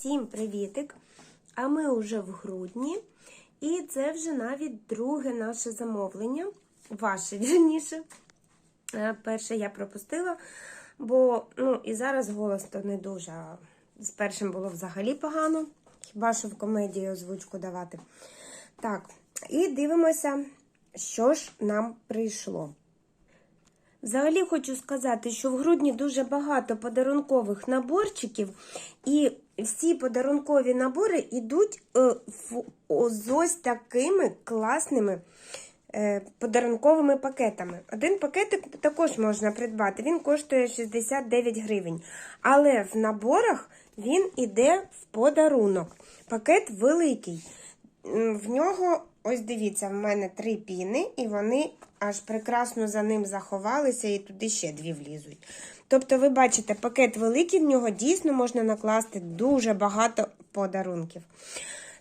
Всім привітик! А ми вже в грудні, і це вже навіть друге наше замовлення. Ваше вірніше. Е, Перше я пропустила, бо ну, і зараз голос то не дуже. З першим було взагалі погано. Хіба що в комедії озвучку давати. Так, і дивимося, що ж нам прийшло. Взагалі хочу сказати, що в грудні дуже багато подарункових наборчиків, і всі подарункові набори йдуть е, з ось такими класними е, подарунковими пакетами. Один пакетик також можна придбати, він коштує 69 гривень. Але в наборах він іде в подарунок. Пакет великий. В нього, ось дивіться, в мене три піни, і вони аж прекрасно за ним заховалися, і туди ще дві влізуть. Тобто, ви бачите, пакет великий, в нього дійсно можна накласти дуже багато подарунків.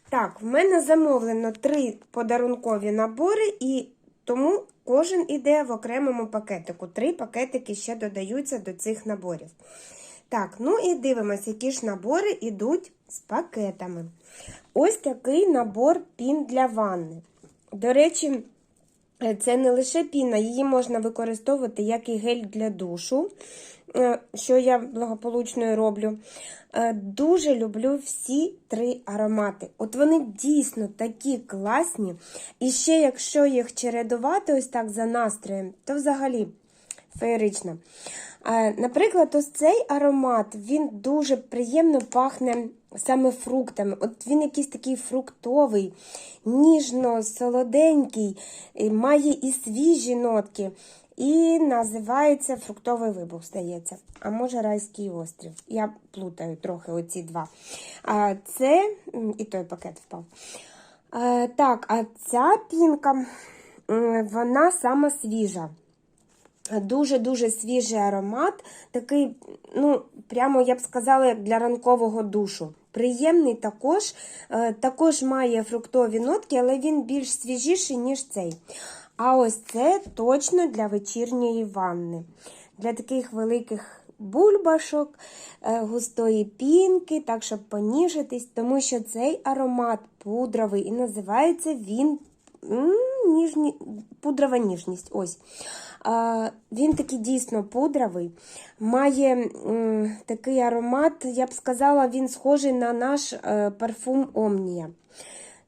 Так, в мене замовлено три подарункові набори, і тому кожен іде в окремому пакетику. Три пакетики ще додаються до цих наборів. Так, ну і дивимося, які ж набори йдуть з пакетами. Ось такий набор пін для ванни. До речі, це не лише піна, її можна використовувати як і гель для душу, е, що я благополучно і роблю. Е, Дуже люблю всі три аромати. От вони дійсно такі класні. І ще, якщо їх чередувати ось так за настроєм, то взагалі феєрично. Наприклад, ось цей аромат він дуже приємно пахне саме фруктами. От він якийсь такий фруктовий, ніжно-солоденький, має і свіжі нотки. І називається фруктовий вибух, здається. А може райський острів. Я плутаю трохи оці два. А це і той пакет впав. Е, Так, а ця пінка, вона сама свіжа. Дуже-дуже свіжий аромат, такий, ну, прямо я б сказала, як для ранкового душу. Приємний також, е, також має фруктові нотки, але він більш свіжіший, ніж цей. А ось це точно для вечірньої ванни. Для таких великих бульбашок, е, густої пінки, так, щоб поніжитись, тому що цей аромат пудровий і називається він ніжні, пудрова ніжність. Ось. А, Він такий дійсно пудровий, має м, такий аромат, я б сказала, він схожий на наш е, парфум Омнія.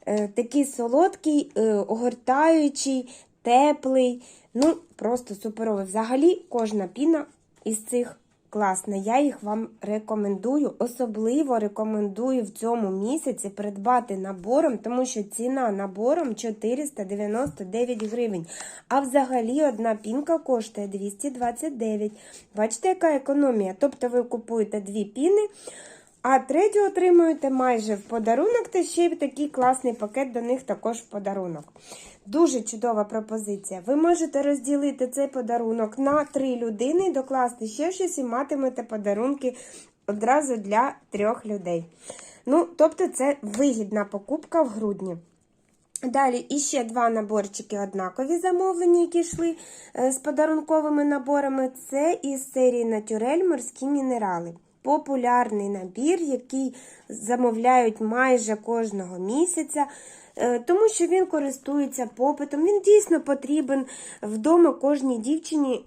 Е, такий солодкий, е, огортаючий, теплий. Ну, просто суперовий. Взагалі, кожна піна із цих класна. Я їх вам рекомендую. Особливо рекомендую в цьому місяці придбати набором, тому що ціна набором 499 гривень. А взагалі одна пінка коштує 229. Бачите, яка економія? Тобто ви купуєте дві піни. А третю отримуєте майже в подарунок, та ще й такий класний пакет до них також в подарунок. Дуже чудова пропозиція. Ви можете розділити цей подарунок на три людини, докласти ще щось і матимете подарунки одразу для трьох людей. Ну, тобто, це вигідна покупка в грудні. Далі іще два наборчики однакові замовлені, які йшли е, з подарунковими наборами. Це із серії Натюрель морські мінерали. Популярний набір, який замовляють майже кожного місяця, е, тому що він користується попитом. Він дійсно потрібен вдома кожній дівчині.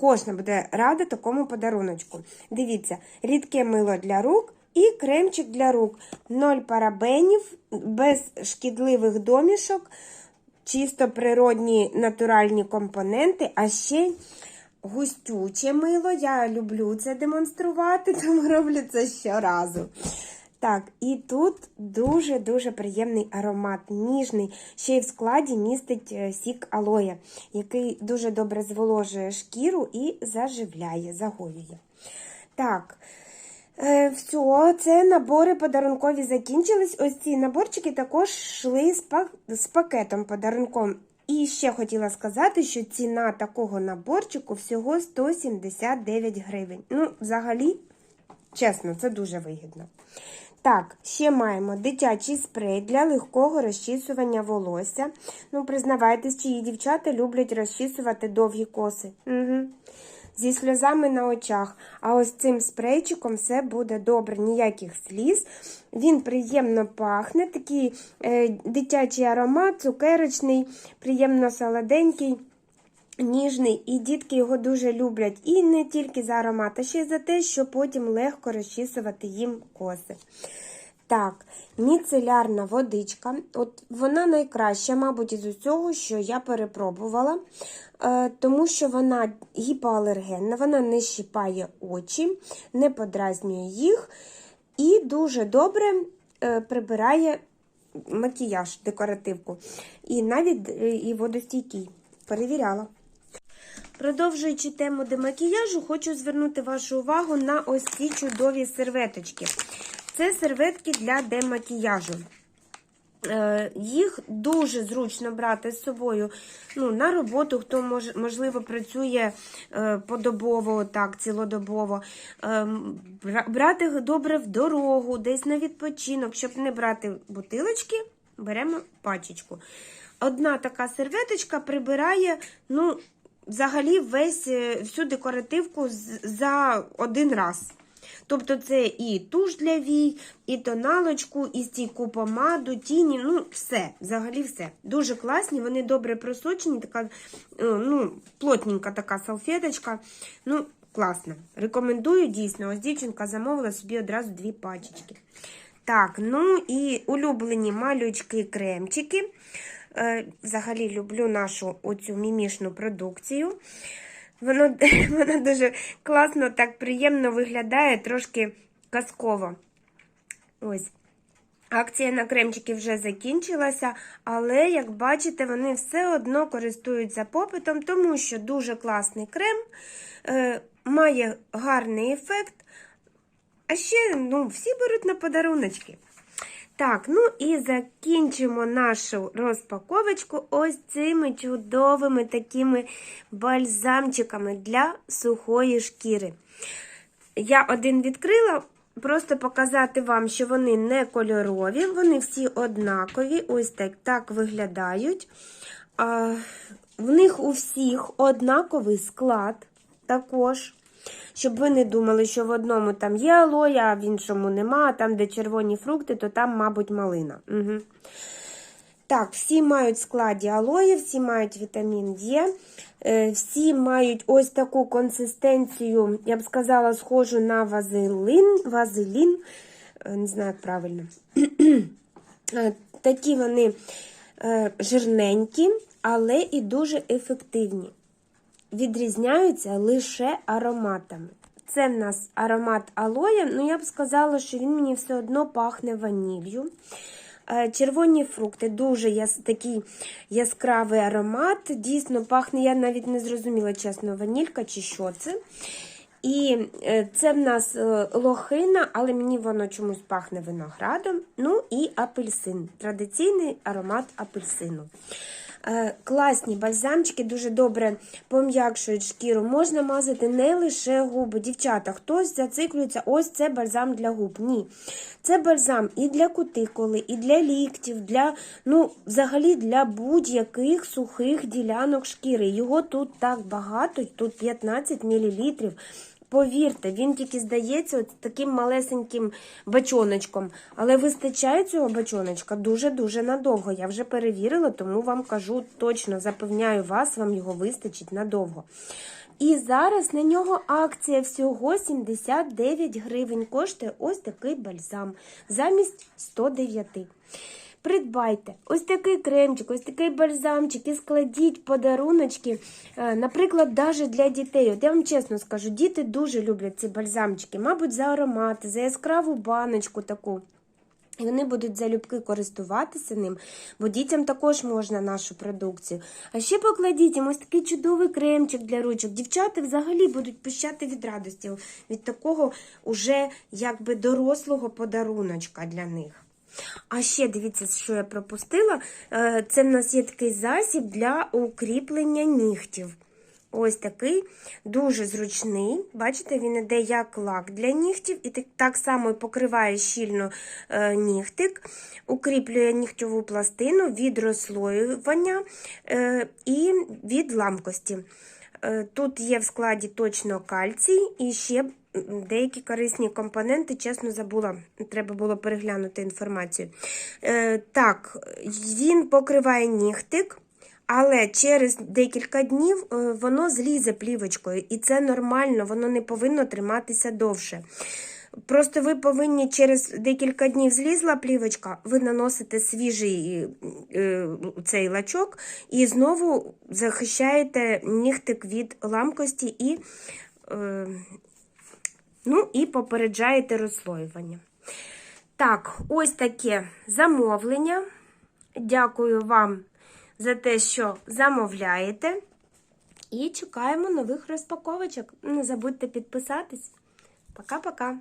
Кожна буде рада такому подаруночку. Дивіться, рідке мило для рук і кремчик для рук. Ноль парабенів, без шкідливих домішок, чисто природні натуральні компоненти, а ще густюче мило. Я люблю це демонструвати, тому роблю це щоразу. Так, і тут дуже-дуже приємний аромат, ніжний. Ще й в складі містить е, сік алоє, який дуже добре зволожує шкіру і заживляє, загоює. Так, е, все, це набори подарункові закінчились. Ось ці наборчики також йшли з пакетом подарунком. І ще хотіла сказати, що ціна такого наборчику всього 179 гривень. Ну, взагалі, чесно, це дуже вигідно. Так, ще маємо дитячий спрей для легкого розчісування волосся. Ну, признавайтесь, чиї дівчата люблять розчісувати довгі коси. Угу. Зі сльозами на очах. А ось цим спрейчиком все буде добре, ніяких сліз. Він приємно пахне, такий е, дитячий аромат, цукерочний, приємно солоденький. Ніжний, і дітки його дуже люблять. І не тільки за аромат, а ще й за те, що потім легко розчісувати їм коси. Так, міцелярна водичка. От вона найкраща, мабуть, із усього, що я перепробувала, е, тому що вона гіпоалергенна, вона не щипає очі, не подразнює їх і дуже добре е, прибирає макіяж, декоративку. І навіть е, і водостійкий. Перевіряла. Продовжуючи тему демакіяжу, хочу звернути вашу увагу на ось ці чудові серветочки. Це серветки для демакіяжу. Е, Їх дуже зручно брати з собою ну, на роботу, хто мож, можливо працює е, подобово, так, цілодобово. Е, брати добре в дорогу, десь на відпочинок, щоб не брати бутилочки, беремо пачечку. Одна така серветочка прибирає, ну, взагалі весь всю декоративку за один раз. Тобто це і туш для вій, і тоналочку, і стійку помаду, тіні, ну все, взагалі все. Дуже класні, вони добре просочені, така е, ну, плотненька така салфеточка. Ну, класно. Рекомендую дійсно. Ось дівчинка замовила собі одразу дві пачечки. Так, ну і улюблені малючки кремчики. Е, взагалі люблю нашу оцю мімішну продукцію. Воно, воно дуже класно, так приємно виглядає, трошки казково. Ось. Акція на кремчики вже закінчилася, але, як бачите, вони все одно користуються попитом, тому що дуже класний крем, е, має гарний ефект. А ще ну, всі беруть на подаруночки. Так, ну і закінчимо нашу розпаковочку ось цими чудовими такими бальзамчиками для сухої шкіри. Я один відкрила, просто показати вам, що вони не кольорові, вони всі однакові, ось так, так виглядають. А, в них у всіх однаковий склад також. Щоб ви не думали, що в одному там є алоя, а в іншому нема, а там, де червоні фрукти, то там, мабуть, малина. Угу. Так, всі мають в складі алої, всі мають вітамін Е, е, всі мають ось таку консистенцію, я б сказала, схожу на вазелин, вазелін, е, не знаю, як правильно. Е, Такі вони жирненькі, але і дуже ефективні відрізняються лише ароматами. Це в нас аромат алоя, ну я б сказала, що він мені все одно пахне ванілью. Е, Червоні фрукти, дуже яс, такий яскравий аромат. Дійсно, пахне, я навіть не зрозуміла, чесно, ванілька чи що це. І е, це в нас е, лохина, але мені воно чомусь пахне виноградом. Ну і апельсин. Традиційний аромат апельсину. Е, Класні бальзамчики дуже добре пом'якшують шкіру. Можна мазати не лише губи. Дівчата, хтось зациклюється, ось це бальзам для губ. Ні. Це бальзам і для кутикули, і для ліктів, для, ну, взагалі для будь-яких сухих ділянок шкіри. Його тут так багато, тут 15 мл. Повірте, він тільки здається от таким малесеньким бачоночком. Але вистачає цього бачоночка дуже-дуже надовго. Я вже перевірила, тому вам кажу точно, запевняю вас, вам його вистачить надовго. І зараз на нього акція всього 79 гривень. Коштує ось такий бальзам замість 109. Придбайте ось такий кремчик, ось такий бальзамчик і складіть подаруночки, е, наприклад, навіть для дітей. От я вам чесно скажу, діти дуже люблять ці бальзамчики, мабуть, за аромати, за яскраву баночку таку. І вони будуть залюбки користуватися ним, бо дітям також можна нашу продукцію. А ще покладіть їм ось такий чудовий кремчик для ручок. Дівчата взагалі будуть пищати від радості від такого уже якби дорослого подаруночка для них. А ще дивіться, що я пропустила. Е, Це в нас є такий засіб для укріплення нігтів. Ось такий, дуже зручний. Бачите, він іде як лак для нігтів, і так, само покриває щільно е, нігтик, укріплює нігтьову пластину від розслоювання е, і від ламкості. Тут є в складі точно кальцій і ще деякі корисні компоненти, чесно забула, треба було переглянути інформацію. Е, Так, він покриває нігтик. Але через декілька днів е, воно злізе плівочкою, і це нормально, воно не повинно триматися довше. Просто ви повинні через декілька днів злізла плівочка, ви наносите свіжий е, цей лачок і знову захищаєте нігтик від ламкості і, е, ну, і попереджаєте розслоювання. Так, ось таке замовлення. Дякую вам за те, що замовляєте. І чекаємо нових розпаковочок. Не забудьте підписатись. Пока-пока.